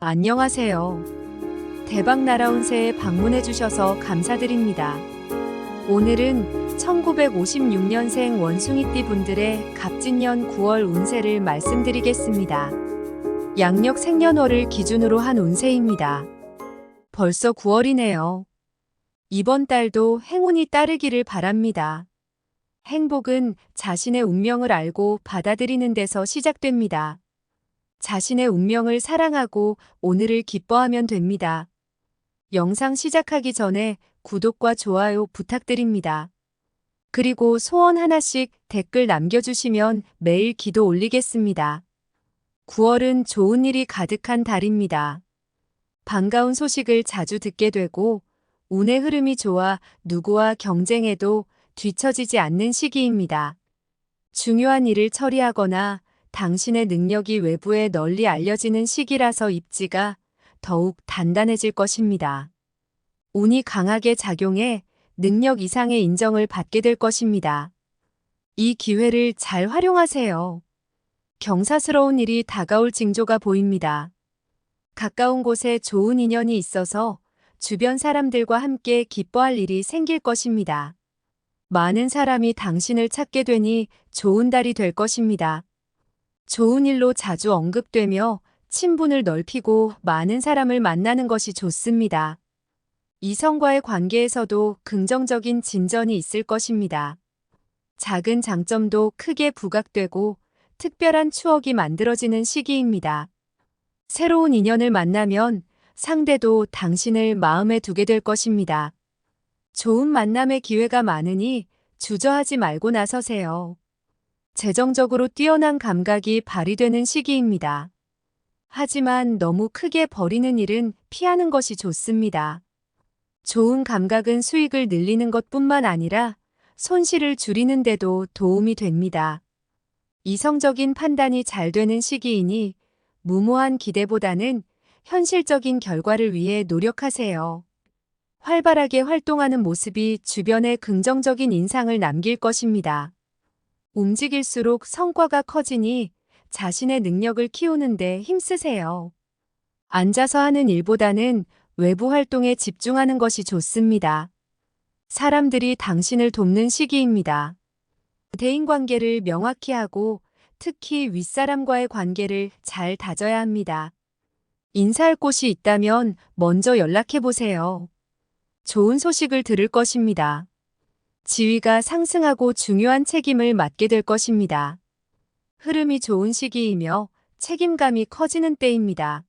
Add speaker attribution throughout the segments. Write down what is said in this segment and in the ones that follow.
Speaker 1: 안녕하세요. 대박 날아온 새에 방문해 주셔서 감사드립니다. 오늘은 1956년생 원숭이띠 분들의 갑진년 9월 운세를 말씀드리겠습니다. 양력 생년월을 기준으로 한 운세입니다. 벌써 9월이네요. 이번 달도 행운이 따르기를 바랍니다. 행복은 자신의 운명을 알고 받아들이는 데서 시작됩니다. 자신의 운명을 사랑하고 오늘을 기뻐하면 됩니다. 영상 시작하기 전에 구독과 좋아요 부탁드립니다. 그리고 소원 하나씩 댓글 남겨주시면 매일 기도 올리겠습니다. 9월은 좋은 일이 가득한 달입니다. 반가운 소식을 자주 듣게 되고 운의 흐름이 좋아 누구와 경쟁해도 뒤처지지 않는 시기입니다. 중요한 일을 처리하거나 당신의 능력이 외부에 널리 알려지는 시기라서 입지가 더욱 단단해질 것입니다. 운이 강하게 작용해 능력 이상의 인정을 받게 될 것입니다. 이 기회를 잘 활용하세요. 경사스러운 일이 다가올 징조가 보입니다. 가까운 곳에 좋은 인연이 있어서 주변 사람들과 함께 기뻐할 일이 생길 것입니다. 많은 사람이 당신을 찾게 되니 좋은 달이 될 것입니다. 좋은 일로 자주 언급되며 친분을 넓히고 많은 사람을 만나는 것이 좋습니다. 이성과의 관계에서도 긍정적인 진전이 있을 것입니다. 작은 장점도 크게 부각되고 특별한 추억이 만들어지는 시기입니다. 새로운 인연을 만나면 상대도 당신을 마음에 두게 될 것입니다. 좋은 만남의 기회가 많으니 주저하지 말고 나서세요. 재정적으로 뛰어난 감각이 발휘되는 시기입니다. 하지만 너무 크게 버리는 일은 피하는 것이 좋습니다. 좋은 감각은 수익을 늘리는 것 뿐만 아니라 손실을 줄이는 데도 도움이 됩니다. 이성적인 판단이 잘 되는 시기이니 무모한 기대보다는 현실적인 결과를 위해 노력하세요. 활발하게 활동하는 모습이 주변에 긍정적인 인상을 남길 것입니다. 움직일수록 성과가 커지니 자신의 능력을 키우는데 힘쓰세요. 앉아서 하는 일보다는 외부 활동에 집중하는 것이 좋습니다. 사람들이 당신을 돕는 시기입니다. 대인 관계를 명확히 하고 특히 윗사람과의 관계를 잘 다져야 합니다. 인사할 곳이 있다면 먼저 연락해 보세요. 좋은 소식을 들을 것입니다. 지위가 상승하고 중요한 책임을 맡게 될 것입니다. 흐름이 좋은 시기이며 책임감이 커지는 때입니다.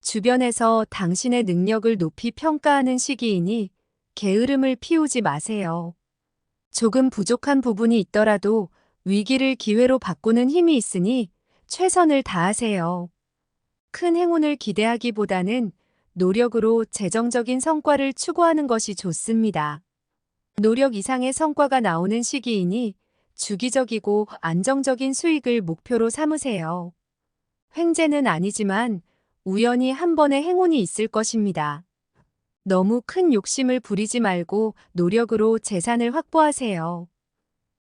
Speaker 1: 주변에서 당신의 능력을 높이 평가하는 시기이니 게으름을 피우지 마세요. 조금 부족한 부분이 있더라도 위기를 기회로 바꾸는 힘이 있으니 최선을 다하세요. 큰 행운을 기대하기보다는 노력으로 재정적인 성과를 추구하는 것이 좋습니다. 노력 이상의 성과가 나오는 시기이니 주기적이고 안정적인 수익을 목표로 삼으세요. 횡재는 아니지만 우연히 한 번의 행운이 있을 것입니다. 너무 큰 욕심을 부리지 말고 노력으로 재산을 확보하세요.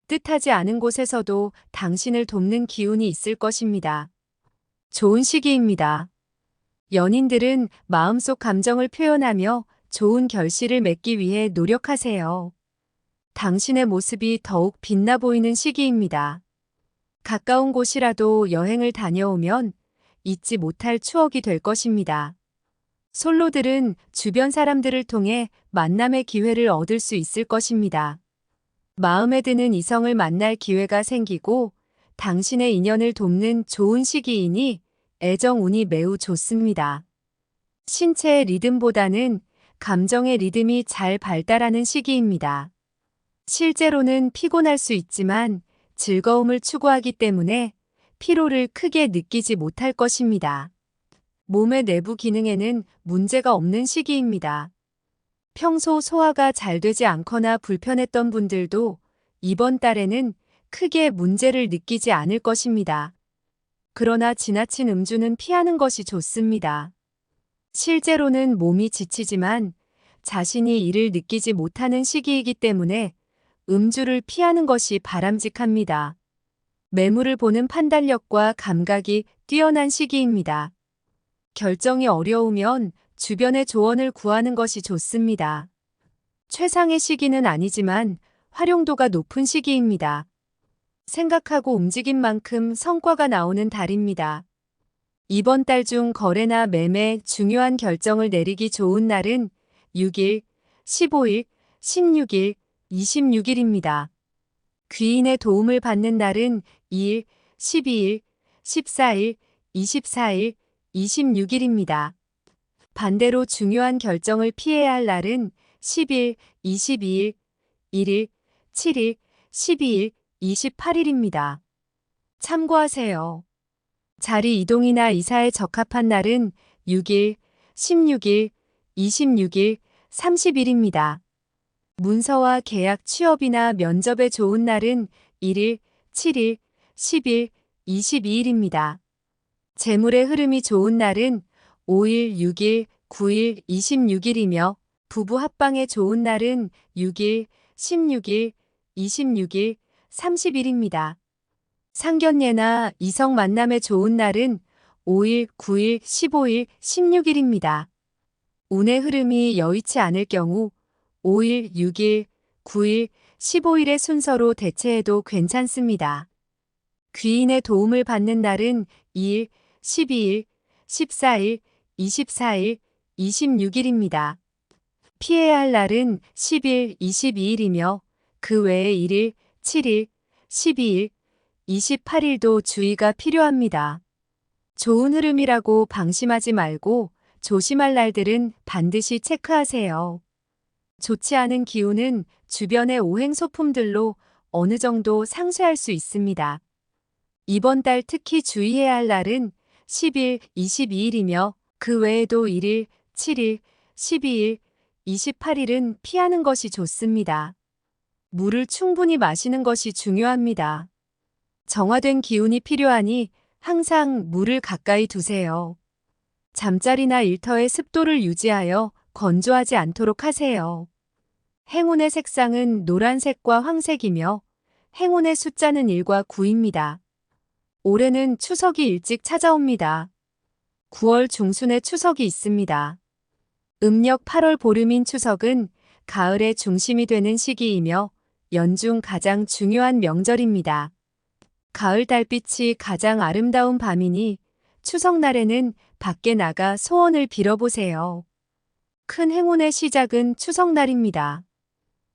Speaker 1: 뜻하지 않은 곳에서도 당신을 돕는 기운이 있을 것입니다. 좋은 시기입니다. 연인들은 마음속 감정을 표현하며 좋은 결실을 맺기 위해 노력하세요. 당신의 모습이 더욱 빛나 보이는 시기입니다. 가까운 곳이라도 여행을 다녀오면 잊지 못할 추억이 될 것입니다. 솔로들은 주변 사람들을 통해 만남의 기회를 얻을 수 있을 것입니다. 마음에 드는 이성을 만날 기회가 생기고 당신의 인연을 돕는 좋은 시기이니 애정 운이 매우 좋습니다. 신체의 리듬보다는 감정의 리듬이 잘 발달하는 시기입니다. 실제로는 피곤할 수 있지만 즐거움을 추구하기 때문에 피로를 크게 느끼지 못할 것입니다. 몸의 내부 기능에는 문제가 없는 시기입니다. 평소 소화가 잘 되지 않거나 불편했던 분들도 이번 달에는 크게 문제를 느끼지 않을 것입니다. 그러나 지나친 음주는 피하는 것이 좋습니다. 실제로는 몸이 지치지만 자신이 이를 느끼지 못하는 시기이기 때문에 음주를 피하는 것이 바람직합니다. 매물을 보는 판단력과 감각이 뛰어난 시기입니다. 결정이 어려우면 주변의 조언을 구하는 것이 좋습니다. 최상의 시기는 아니지만 활용도가 높은 시기입니다. 생각하고 움직인 만큼 성과가 나오는 달입니다. 이번 달 중 거래나 매매 중요한 결정을 내리기 좋은 날은 6일, 15일, 16일, 26일입니다. 귀인의 도움을 받는 날은 2일, 12일, 14일, 24일, 26일입니다. 반대로 중요한 결정을 피해야 할 날은 10일, 22일, 1일, 7일, 12일, 28일입니다. 참고하세요. 자리 이동이나 이사에 적합한 날은 6일, 16일, 26일, 30일입니다. 문서와 계약 취업이나 면접에 좋은 날은 1일, 7일, 10일, 22일입니다. 재물의 흐름이 좋은 날은 5일, 6일, 9일, 26일이며 부부 합방에 좋은 날은 6일, 16일, 26일, 30일입니다. 상견례나 이성 만남에 좋은 날은 5일, 9일, 15일, 16일입니다. 운의 흐름이 여의치 않을 경우 5일, 6일, 9일, 15일의 순서로 대체해도 괜찮습니다. 귀인의 도움을 받는 날은 2일, 12일, 14일, 24일, 26일입니다. 피해야 할 날은 10일, 22일이며 그 외에 1일, 7일, 12일, 28일도 주의가 필요합니다. 좋은 흐름이라고 방심하지 말고 조심할 날들은 반드시 체크하세요. 좋지 않은 기운은 주변의 오행 소품들로 어느 정도 상쇄할 수 있습니다. 이번 달 특히 주의해야 할 날은 10일, 22일이며 그 외에도 1일, 7일, 12일, 28일은 피하는 것이 좋습니다. 물을 충분히 마시는 것이 중요합니다. 정화된 기운이 필요하니 항상 물을 가까이 두세요. 잠자리나 일터의 습도를 유지하여 건조하지 않도록 하세요. 행운의 색상은 노란색과 황색이며 행운의 숫자는 1과 9입니다. 올해는 추석이 일찍 찾아옵니다. 9월 중순에 추석이 있습니다. 음력 8월 보름인 추석은 가을의 중심이 되는 시기이며 연중 가장 중요한 명절입니다. 가을 달빛이 가장 아름다운 밤이니 추석날에는 밖에 나가 소원을 빌어보세요. 큰 행운의 시작은 추석날입니다.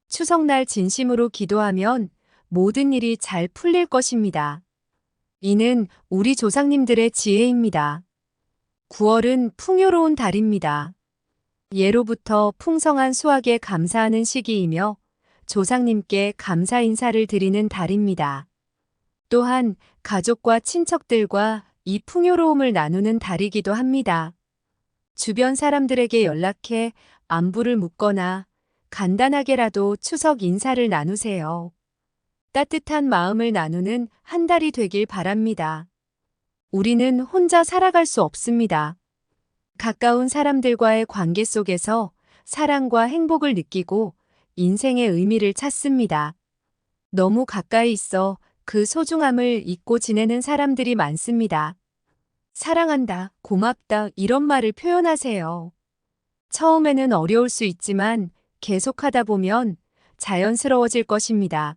Speaker 1: 추석날 진심으로 기도하면 모든 일이 잘 풀릴 것입니다. 이는 우리 조상님들의 지혜입니다. 9월은 풍요로운 달입니다. 예로부터 풍성한 수확에 감사하는 시기이며 조상님께 감사 인사를 드리는 달입니다. 또한 가족과 친척들과 이 풍요로움을 나누는 달이기도 합니다. 주변 사람들에게 연락해 안부를 묻거나 간단하게라도 추석 인사를 나누세요. 따뜻한 마음을 나누는 한 달이 되길 바랍니다. 우리는 혼자 살아갈 수 없습니다. 가까운 사람들과의 관계 속에서 사랑과 행복을 느끼고 인생의 의미를 찾습니다. 너무 가까이 있어 그 소중함을 잊고 지내는 사람들이 많습니다. 사랑한다, 고맙다, 이런 말을 표현하세요. 처음에는 어려울 수 있지만 계속하다 보면 자연스러워질 것입니다.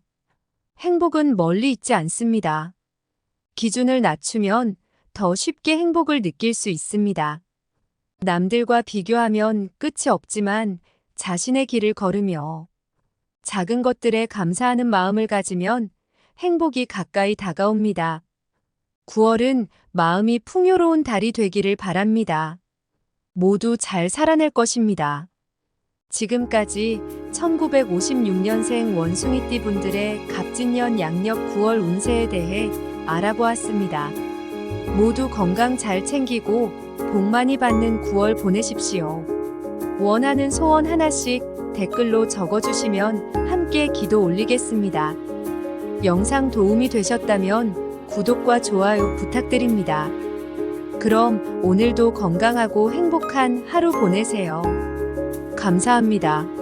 Speaker 1: 행복은 멀리 있지 않습니다. 기준을 낮추면 더 쉽게 행복을 느낄 수 있습니다. 남들과 비교하면 끝이 없지만 자신의 길을 걸으며 작은 것들에 감사하는 마음을 가지면 행복이 가까이 다가옵니다. 9월은 마음이 풍요로운 달이 되기를 바랍니다. 모두 잘 살아낼 것입니다. 지금까지 1956년생 원숭이띠 분들의 갑진년 양력 9월 운세에 대해 알아보았습니다. 모두 건강 잘 챙기고 복 많이 받는 9월 보내십시오. 원하는 소원 하나씩 댓글로 적어주시면 함께 기도 올리겠습니다. 영상 도움이 되셨다면 구독과 좋아요 부탁드립니다. 그럼 오늘도 건강하고 행복한 하루 보내세요. 감사합니다.